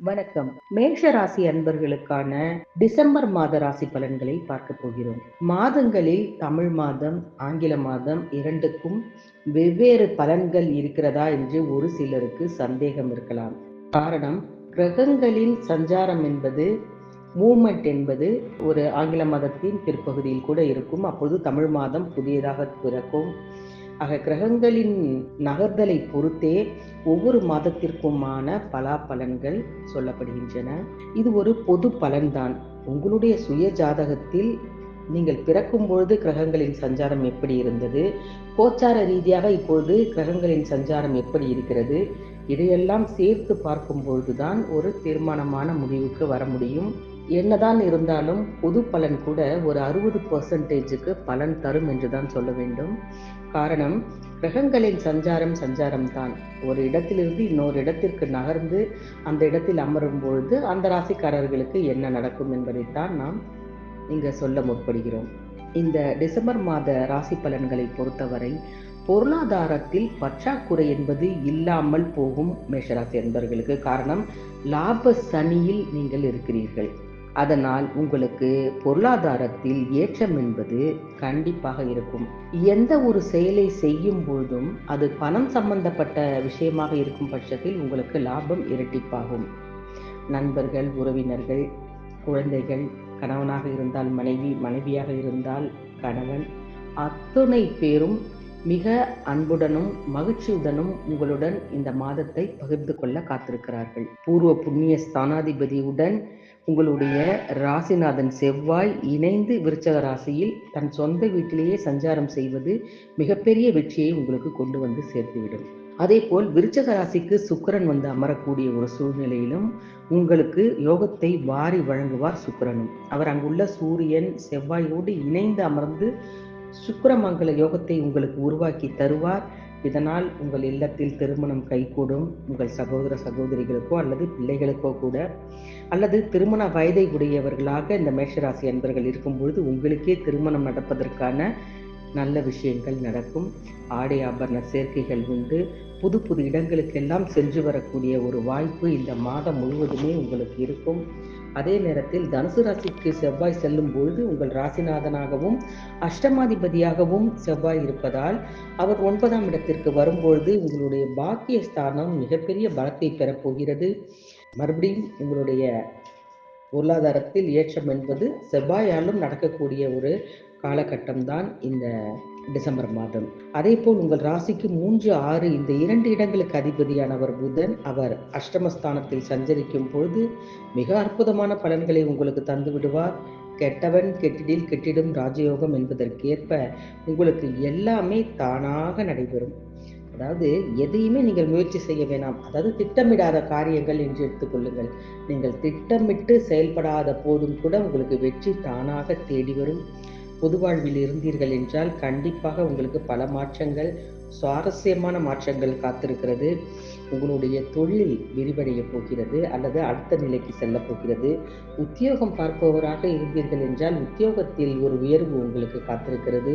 வணக்கம். மேஷ ராசி அன்பர்களுக்கான டிசம்பர் மாத ராசி பலன்களை பார்க்க போகிறோம். மாதங்களில் தமிழ் மாதம் ஆங்கில மாதம் இரண்டுக்கும் வெவ்வேறு பலன்கள் இருக்கிறதா என்று ஒரு சிலருக்கு சந்தேகம் இருக்கலாம். காரணம் கிரகங்களின் சஞ்சாரம் என்பது மூமெண்ட் என்பது ஒரு ஆங்கில மாதத்தின் பிற்பகுதியில் கூட இருக்கும். அப்போது தமிழ் மாதம் புதியதாக பிறக்கும். ஆக கிரகங்களின் நகர்தலை பொறுத்தே ஒவ்வொரு மாதத்திற்குமான பலாபலன்கள் சொல்லப்படுகின்றன. இது ஒரு பொது பலன்தான். உங்களுடைய சுய ஜாதகத்தில் நீங்கள் பிறக்கும் பொழுது கிரகங்களின் சஞ்சாரம் எப்படி இருந்தது? கோச்சார ரீதியாக இப்பொழுது கிரகங்களின் சஞ்சாரம் எப்படி இருக்கிறது? இதையெல்லாம் சேர்த்து பார்க்கும் பொழுதுதான் ஒரு தீர்மானமான முடிவுக்கு வர முடியும். என்னதான் இருந்தாலும் பொது பலன் கூட ஒரு அறுபது பர்சன்டேஜுக்கு பலன் தரும் என்று தான் சொல்ல வேண்டும். காரணம் கிரகங்களின் சஞ்சாரம் சஞ்சாரம் தான் ஒரு இடத்திலிருந்து இன்னொரு இடத்திற்கு நகர்ந்து அந்த இடத்தில் அமரும் பொழுது அந்த ராசிக்காரர்களுக்கு என்ன நடக்கும் என்பதைத்தான் நாம் இங்கே சொல்ல முற்படுகிறோம். இந்த டிசம்பர் மாத ராசி பலன்களை பொறுத்தவரை பொருளாதாரத்தில் பற்றாக்குறை என்பது இல்லாமல் போகும் மேஷராசி என்பவர்களுக்கு காரணம் லாப சனியில் நீங்கள் இருக்கிறீர்கள். அதனால் உங்களுக்கு பொருளாதாரத்தில் ஏற்றம் என்பது கண்டிப்பாக இருக்கும். எந்த ஒரு செயலை செய்யும் பொழுதும் அது பணம் சம்பந்தப்பட்ட விஷயமாக இருக்கும் பட்சத்தில் உங்களுக்கு லாபம் இரட்டிப்பாகும். நண்பர்கள் உறவினர்கள் குழந்தைகள் கணவனாக இருந்தால் மனைவி மனைவியாக இருந்தால் கணவன் அத்துணை பேரும் மிக அன்புடனும் மகிழ்ச்சியுடனும் உங்களுடன் இந்த மாதத்தை பகிர்ந்து கொள்ள காத்திருக்கிறார்கள். பூர்வ புண்ணிய ஸ்தானாதிபதியுடன் உங்களுடைய ராசிநாதன் செவ்வாய் இணைந்து விருச்சக ராசியில் தன் சொந்த வீட்டிலேயே சஞ்சாரம் செய்வது மிகப்பெரிய வெற்றியை உங்களுக்கு கொண்டு வந்து சேர்த்துவிடும். அதே போல் விருச்சக ராசிக்கு சுக்கரன் வந்து அமரக்கூடிய ஒரு சூழ்நிலையிலும் உங்களுக்கு யோகத்தை வாரி வழங்குவார் சுக்கரனும். அவர் அங்குள்ள சூரியன் செவ்வாயோடு இணைந்து அமர்ந்து சுக்கரமங்கல யோகத்தை உங்களுக்கு உருவாக்கி தருவார். இதனால் உங்கள் இல்லத்தில் திருமணம் கைகூடும். உங்கள் சகோதர சகோதரிகளுக்கோ அல்லது பிள்ளைகளுக்கோ கூட. அல்லது திருமண வயதை உடையவர்களாக இந்த மேஷராசி அன்பர்கள் இருக்கும் பொழுது உங்களுக்கே திருமணம் நடப்பதற்கான நல்ல விஷயங்கள் நடக்கும். ஆடை ஆபரண சேர்க்கைகள் உண்டு. புது புது இடங்களுக்கெல்லாம் சென்று வரக்கூடிய ஒரு வாய்ப்பு இந்த மாதம் முழுவதுமே உங்களுக்கு இருக்கும். அதே நேரத்தில் தனுசு ராசிக்கு செவ்வாய் செல்லும் பொழுது உங்கள் ராசிநாதனாகவும் அஷ்டமாதிபதியாகவும் செவ்வாய் இருப்பதால் அவர் ஒன்பதாம் இடத்திற்கு வரும்பொழுது உங்களுடைய பாக்கிய ஸ்தானம் மிகப்பெரிய பலத்தை பெறப்போகிறது மறுபடியும் உங்களுடைய பொருளாதாரத்தில் ஏற்றம் என்பது செவ்வாயாலும் நடக்கக்கூடிய ஒரு காலகட்டம்தான் இந்த டிசம்பர் மாதம். அதே போல் உங்கள் ராசிக்கு மூன்று ஆறு இந்த இரண்டு இடங்களுக்கு அதிபதியானவர் புதன். அவர் அஷ்டமஸ்தானத்தில் சஞ்சரிக்கும் பொழுது மிக அற்புதமான பலன்களை உங்களுக்கு தந்து விடுவார். கெட்டவன் கெட்டிடில் கெட்டிடும் ராஜயோகம் என்பதற்கேற்ப உங்களுக்கு எல்லாமே தானாக நடைபெறும். அதாவது எதையுமே நீங்கள் முயற்சி செய்ய வேணாம். அதாவது திட்டமிடாத காரியங்கள் என்று எடுத்துக்கொள்ளுங்கள் நீங்கள் திட்டமிட்டு செயல்படாத போதும் கூட உங்களுக்கு வெற்றி தானாக தேடி வரும். பொது வாழ்வில் இருந்தீர்கள் என்றால் கண்டிப்பாக உங்களுக்கு பல மாற்றங்கள் சுவாரஸ்யமான மாற்றங்கள் காத்திருக்கிறது. உங்களுடைய தொழில் விரிவடைய போகிறது அல்லது அடுத்த நிலைக்கு செல்ல போகிறது. உத்தியோகம் பார்ப்பவராக இருந்தீர்கள் என்றால் உத்தியோகத்தில் ஒரு உயர்வு உங்களுக்கு காத்திருக்கிறது.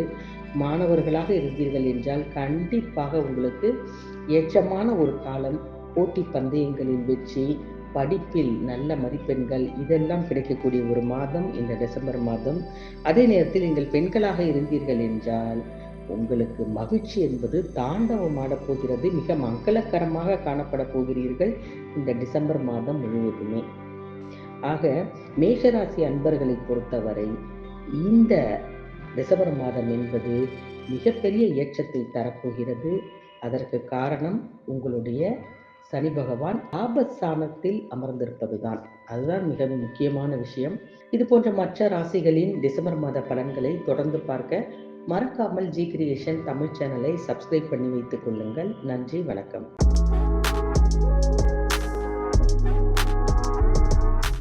மாணவர்களாக இருந்தீர்கள் என்றால் கண்டிப்பாக உங்களுக்கு ஏற்றமான ஒரு காலம் போட்டி பந்தயங்களில் வெற்றி படிப்பில் நல்ல மதிப்பெண்கள் இதெல்லாம் கிடைக்கக்கூடிய ஒரு மாதம் இந்த டிசம்பர் மாதம். அதே நேரத்தில் நீங்கள் பெண்களாக இருந்தீர்கள் என்றால் உங்களுக்கு மகிழ்ச்சி என்பது தாண்டவம் ஆடப்போகிறது மிக மங்களகரமாக காணப்பட போகிறீர்கள் இந்த டிசம்பர் மாதம் முழுவதுமே. ஆக மேஷராசி அன்பர்களை பொறுத்தவரை இந்த டிசம்பர் மாதம் என்பது மிகப்பெரிய ஏற்றத்தை தரப்போகிறது. அதற்கு காரணம் உங்களுடைய சனி பகவான் ஆபஸ்தானத்தில் அமர்ந்திருப்பதுதான். அதுதான் மிகவும் முக்கியமான விஷயம். இது போன்ற மற்ற ராசிகளின் டிசம்பர் மாத பலன்களை தொடர்ந்து பார்க்க மறக்காமல் ஜி கிரியேஷன் தமிழ் சேனலை சப்ஸ்கிரைப் பண்ணி வைத்துக் கொள்ளுங்கள். நன்றி வணக்கம்.